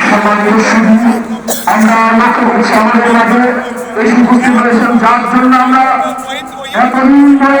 সম্মানিত সুধী আমরা লক্ষ্য উপস্থিত হয়েছেন যার জন্য আমরা এতদিন ধরে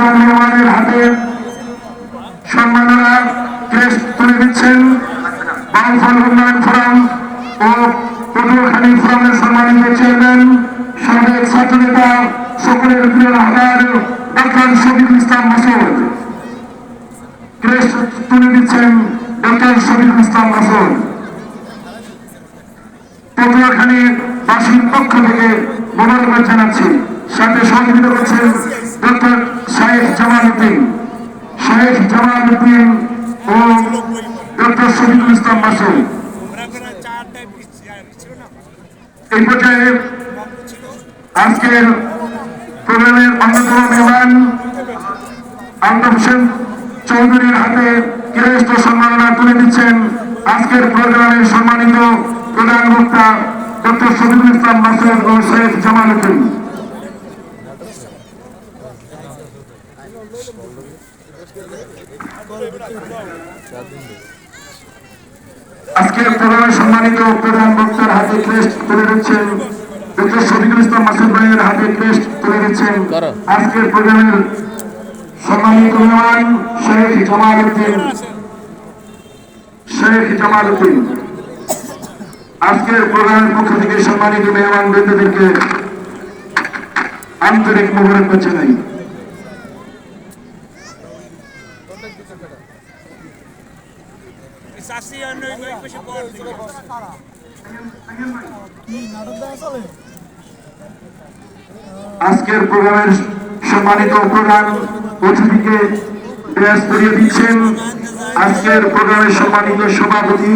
আজকের প্রধান মেহমানের হাতে সম্মাননা ক্রেস্ট তুলে দিচ্ছেন বাউফল উন্নয়ন ফোরাম ও পটুয়াখালী ফোরামের সম্মানিত চেয়ারম্যান, সাবেক ছাত্রনেতা সকলের প্রিয় হাজার ডক্টর শফিকুল ইসলাম মাসুদ। ক্রেস্ট তুলে দিচ্ছেন ডক্টর শফিকুল ইসলাম মাসুদ। পটুয়াখালী বাসীর পক্ষ থেকে মোবারকবাদ জানাচ্ছি। সাথে সহযোগিতা করছেন ডক্টর শাহেখ জামাল উদ্দিন। শাহেখ জামাল উদ্দিন ও ডক্টর শফিকুল ইসলাম মাসুদ। এই পর্যায়ে আজকের প্রোগ্রামের অন্যতম মেহমান আলতাফ হোসেন চৌধুরীর হাতে ক্রেস্ট সম্মাননা তুলে দিচ্ছেন আজকের প্রোগ্রামের সম্মানিত প্রধান বক্তা ডক্টর শফিকুল ইসলাম মাসুদ ও শেখ জামাল আজকের প্রোগ্রামে সম্মানিত প্রধান বক্তার হাতে ক্রেস্ট তুলে দিচ্ছেন। ডক্টর শফিকুল ইসলাম মাসুদ ভাইয়ের হাতে ক্রেস্ট তুলে দিচ্ছেন। আজকের প্রোগ্রামের সম্মানিত মেহমান শেখ জামাল উদ্দিন। শেখ জামাল উদ্দিন। আজকের প্রোগ্রামের পক্ষ থেকে সম্মানিত মেহমান বৃন্দদেরকে আন্তরিক মোবারক জানাই। আজকের প্রোগ্রামের সম্মানিত প্রধান অতিথিকে ব্যাস করিয়ে দিচ্ছেন। আজকের প্রোগ্রামের সম্মানিত সভাপতি।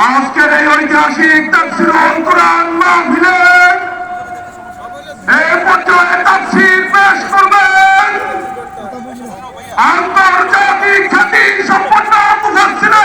আজকের এই ঐতিহাসিক তাফসির কোরআন মাহফিলে এই পর্যায়ে তাফসির পেশ করবেন আন্তর্জাতিক খ্যাতি সম্পন্ন মুফাসসিরে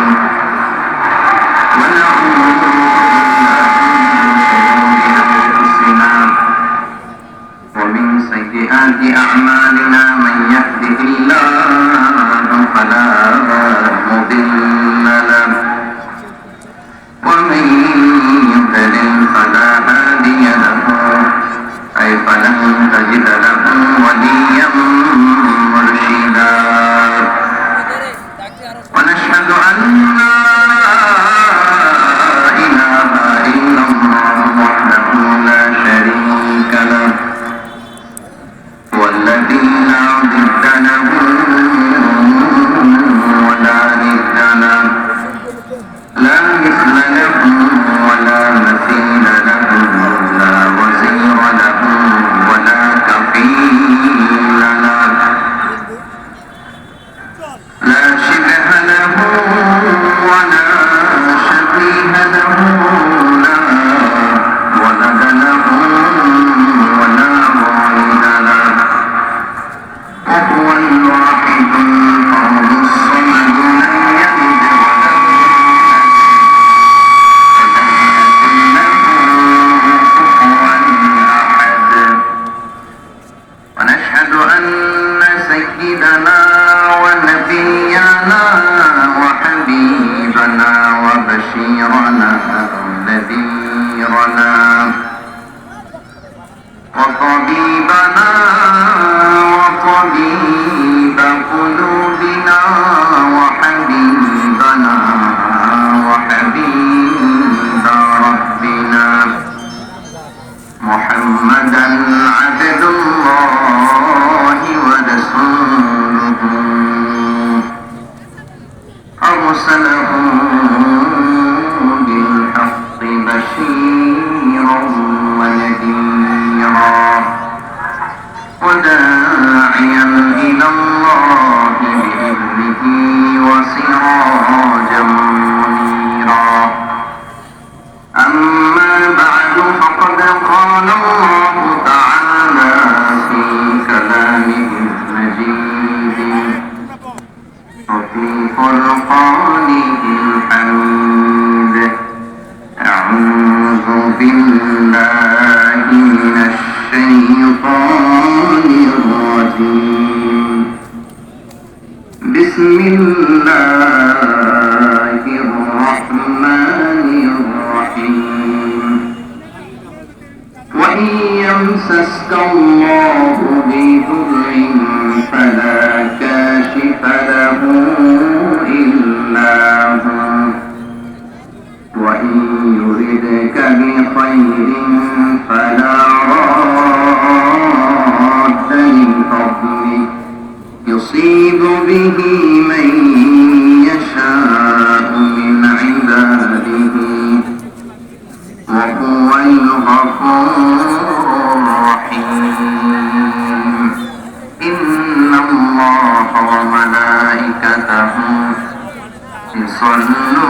أعمالنا من يهده الله فلا مضل وفي فرقانه الحميد. أعوذ بالله من الشيطان الرجيم. بسم الله الرحمن الرحيم. وإن يمسسك الله يصلون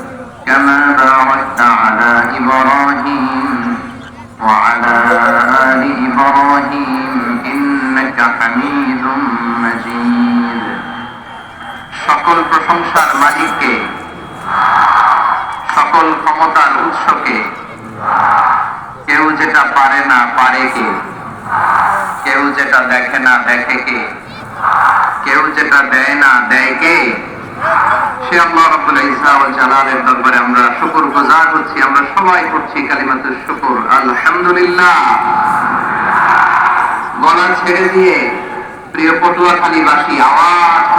মালিককে সকল ক্ষমতার উৎসকে, কেউ যেটা পারে না পারে কে? কেউ যেটা দেখে না দেখে কে? কেউ যেটা দেয় না দেয় কে? আমরা শুকর আমরা সবাই করছি শুকর। গলা ছেড়ে দিয়ে প্রিয় আওয়াজ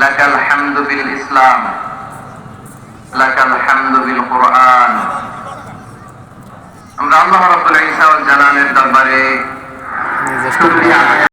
লাকাল হামদু বিল ইসলাম লাকাল হামদু বিল কোরআন। আমরা আল্লাহ রাব্বুল ইসা ওয়াল জালালের দরবারে